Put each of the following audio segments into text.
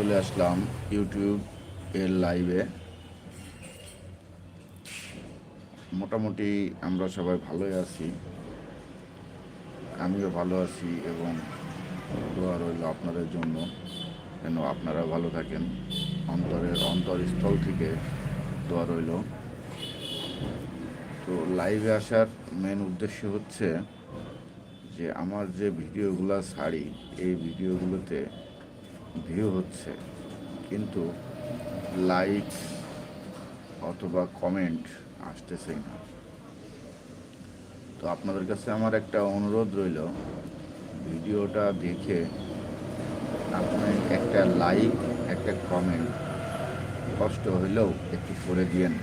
চলে আসলাম ইউটিউব এর লাইভে মোটামুটি আমরা সবাই ভালোই আছি। আমিও ভালো আছি এবং দোয়া রইল আপনাদের জন্য। যেন আপনারা ভালো থাকেন। অন্তরের অন্তরস্থল থেকে দোয়া রইল। তো লাইভে আসার মেন উদ্দেশ্য হচ্ছে যে, আমার যে ভিডিওগুলো ছাড়ি, এই ভিডিওগুলোতে ভিউ হচ্ছে, কিন্তু লাইক অথবা কমেন্ট আসতেছেই না। তো আপনাদের কাছে আমার একটা অনুরোধ রইল, ভিডিওটা দেখে আপনি একটা লাইক একটা কমেন্ট কষ্ট হইলেও একটু করে দিয়েন।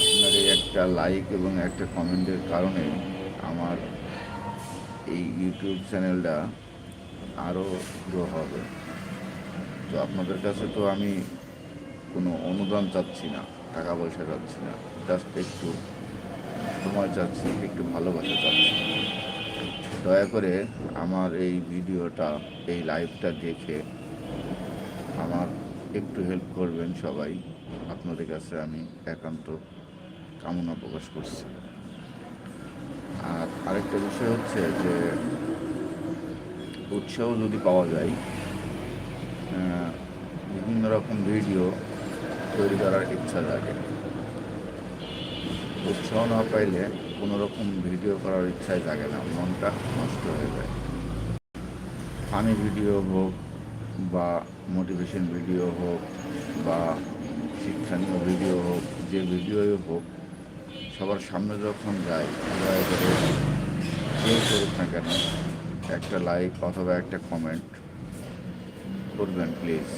আপনার এই একটা লাইক এবং একটা কমেন্টের কারণে আমার এই ইউটিউব চ্যানেলটা আরও গ্রো হবে। তো আপনাদের কাছে তো আমি কোনো অনুদান চাচ্ছি না টাকা পয়সা চাচ্ছি না জাস্ট একটু সময় চাচ্ছি, একটু ভালোবাসা চাচ্ছি। দয়া করে আমার এই ভিডিওটা, এই লাইভটা দেখে আমার একটু হেল্প করবেন সবাই। আপনাদের কাছে আমি একান্ত কামনা প্রকাশ করছি। আর আরেকটা বিষয় হচ্ছে যে, উৎসাহ যদি পাওয়া যায় বিভিন্ন রকম ভিডিও তৈরি করার ইচ্ছা থাকে উৎসাহ না পাইলে কোনো রকম ভিডিও করার ইচ্ছাই থাকে না, মনটা নষ্ট হয়ে যায়। ফানি ভিডিও হোক বা মোটিভেশন ভিডিও হোক বা শিক্ষণীয় ভিডিও হোক, যে ভিডিওই হোক, সবার সামনে যখন যায় দয়া করে কেউ করুক না কেন, একটা লাইক অথবা একটা কমেন্ট করবেন প্লিজ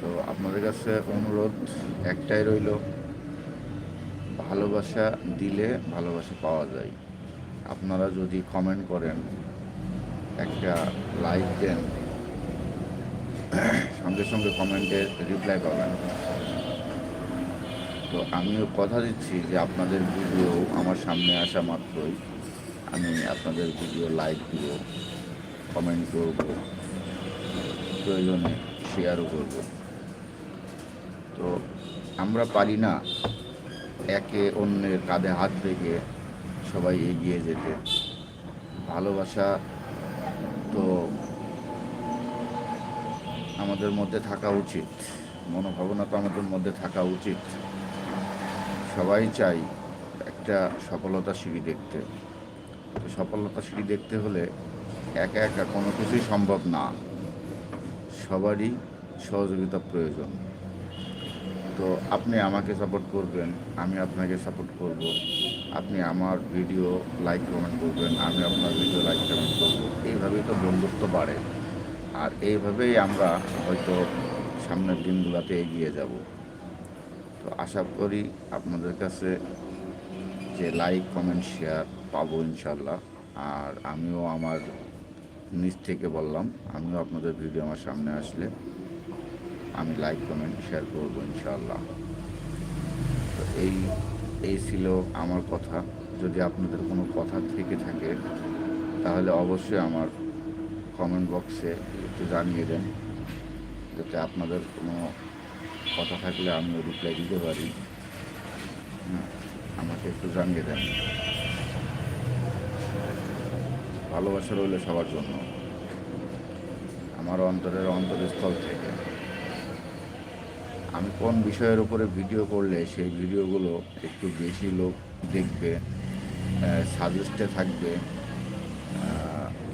তো আপনাদের কাছে অনুরোধ একটাই রইল, ভালোবাসা দিলে ভালোবাসা পাওয়া যায়। আপনারা যদি কমেন্ট করেন, একটা লাইক দেন, সঙ্গে সঙ্গে কমেন্টের রিপ্লাই পাবেন। তো আমিও কথা দিচ্ছি যে আপনাদের ভিডিও আমার সামনে আসা মাত্রই, আমি আপনাদের ভিডিও লাইক দিব। কমেন্ট করব, প্রয়োজনে শেয়ারও করব। তো আমরা পারি না একে অন্যের কাঁধে হাত রেখে সবাই এগিয়ে যেতে। ভালোবাসা তো আমাদের মধ্যে থাকা উচিত। মনোভাবনা তো আমাদের মধ্যে থাকা উচিত। সবাই চাই একটা সফলতা সিঁড়ি দেখতে। সফলতা সিঁড়ি দেখতে হলে একা একা কোনো কিছুই সম্ভব না। সবারই সহযোগিতা প্রয়োজন। তো আপনি আমাকে সাপোর্ট করবেন, আমি আপনাকে সাপোর্ট করব। আপনি আমার ভিডিও লাইক কমেন্ট করবেন, আমি আপনার ভিডিও লাইক কমেন্ট করব। এইভাবেই তো বন্ধুত্ব বাড়ে। আর এইভাবেই আমরা হয়তো সামনের দিনগুলোতে এগিয়ে যাব। তো আশা করি আপনাদের কাছে যে লাইক কমেন্ট শেয়ার পাবো ইনশাল্লাহ। আর আমিও আমার নিজ থেকে বললাম, আমিও আপনাদের ভিডিও আমার সামনে আসলে আমি লাইক কমেন্ট শেয়ার করব ইনশাল্লাহ তো এই এই ছিল আমার কথা। যদি আপনাদের কোনো কথা থেকে থাকে, তাহলে অবশ্যই আমার কমেন্ট বক্সে একটু জানিয়ে দেন, যাতে আপনাদের কোনো কথা থাকলে আমিও রিপ্লাই দিতে পারি। আমাকে একটু জানিয়ে দেন। ভালোবাসা রইল সবার জন্য। আমার অন্তরের অন্তরস্থল থেকে। আমি কোন বিষয়ের উপরে ভিডিও করলে সেই ভিডিওগুলো একটু বেশি লোক দেখবে সাজেস্টে থাকবে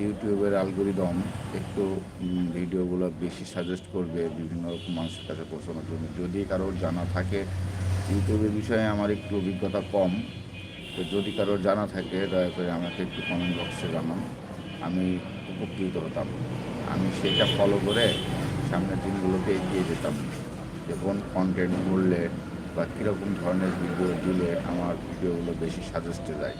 ইউটিউবের অ্যালগোরিদম একটু ভিডিওগুলো বেশি সাজেস্ট করবে বিভিন্ন রকম মানুষের কাছে পৌঁছানোর জন্য। যদি কারোর জানা থাকে, ইউটিউবের বিষয়ে আমার একটু অভিজ্ঞতা কম তো যদি কারোর জানা থাকে, দয়া করে আমাকে একটু কমেন্ট বক্সে জানান। আমি উপকৃত হতাম। আমি সেটা ফলো করে সামনের দিনগুলোতে এগিয়ে যেতাম। যে কোন কন্টেন্ট করলে বা কীরকম ধরনের ভিডিও দিলে আমার ভিডিওগুলো বেশি সাজেস্টে যায়।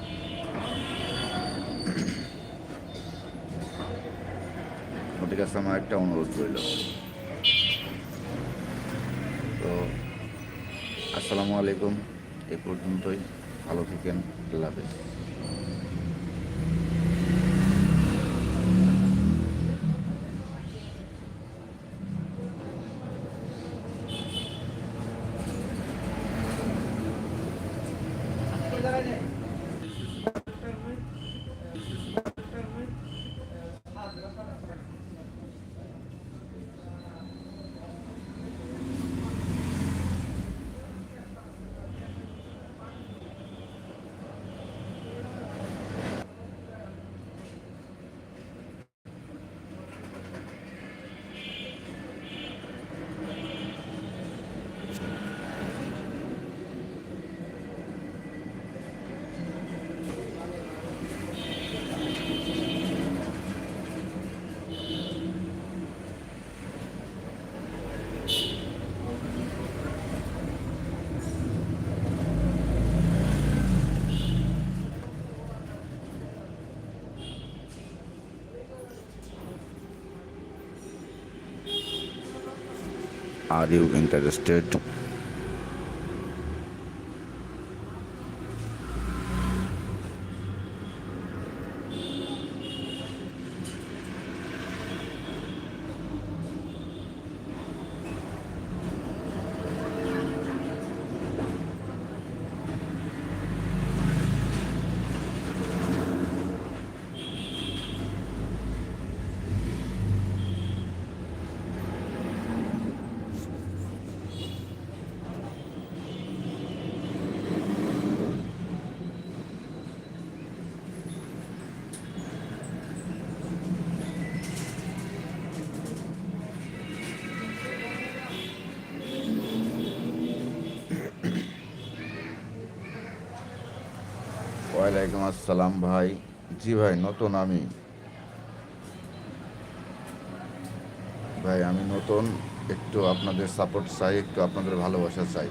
ওদের কাছে আমার একটা অনুরোধ রইল। তো, আসসালামু আলাইকুম। এ পর্যন্তই। ভালো থাকেন আল্লাহ Are you interested? ওয়ালাইকুম আসসালাম ভাই। জি ভাই, নতুন আমি। ভাই, আমি নতুন, একটু আপনাদের সাপোর্ট চাই, একটু আপনাদের ভালোবাসা চাই।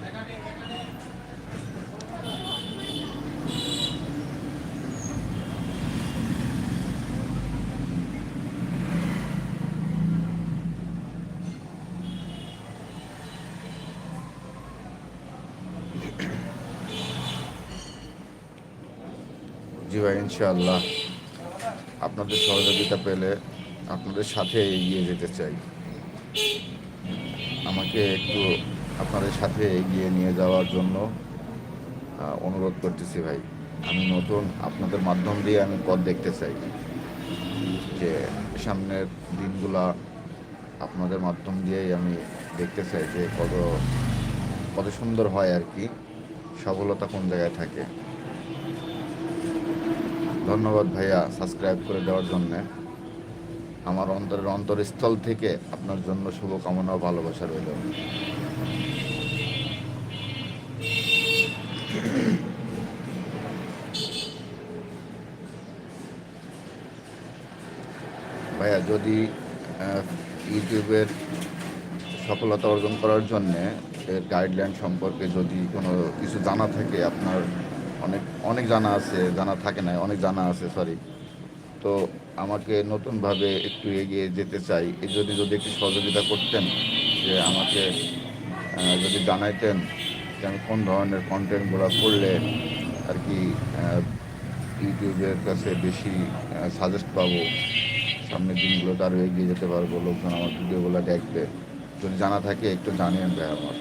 জি ভাই, ইনশাআল্লাহ। আপনাদের সহযোগিতা পেলে আপনাদের সাথে এগিয়ে যেতে চাই। আমাকে একটু আপনাদের সাথে এগিয়ে নিয়ে যাওয়ার জন্য অনুরোধ করতেছি ভাই। আমি নতুন, আপনাদের মাধ্যম দিয়ে আমি পথ দেখতে চাই। যে সামনের দিনগুলা আপনাদের মাধ্যম দিয়েই আমি দেখতে চাই যে কত কত সুন্দর হয় আর কি। সফলতা কোন জায়গায় থাকে। ধন্যবাদ ভাইয়া সাবস্ক্রাইব করে দেওয়ার জন্য। আমার অন্তরের অন্তরস্থল থেকে আপনার জন্য শুভকামনা ও ভালোবাসা রইল। ভাইয়া, যদি ইউটিউবের সফলতা অর্জন করার জন্যে এর গাইডলাইন সম্পর্কে যদি কোনো কিছু জানা থাকে আপনার অনেক অনেক জানা আছে, জানা থাকে না অনেক জানা আছে সরি তো আমাকে নতুনভাবে একটু এগিয়ে যেতে চাই। এই যদি যদি একটু সহযোগিতা করতেন, যে আমাকে যদি জানাইতেন যে আমি কোন ধরনের কন্টেন্টগুলো করলে আর কি ইউটিউবের কাছে বেশি সাজেস্ট পাবো। সামনের দিনগুলোতে আরও এগিয়ে যেতে পারব, লোকজন আমার ভিডিওগুলো দেখবে। যদি জানা থাকে, একটু জানিয়ে দেয় আমার।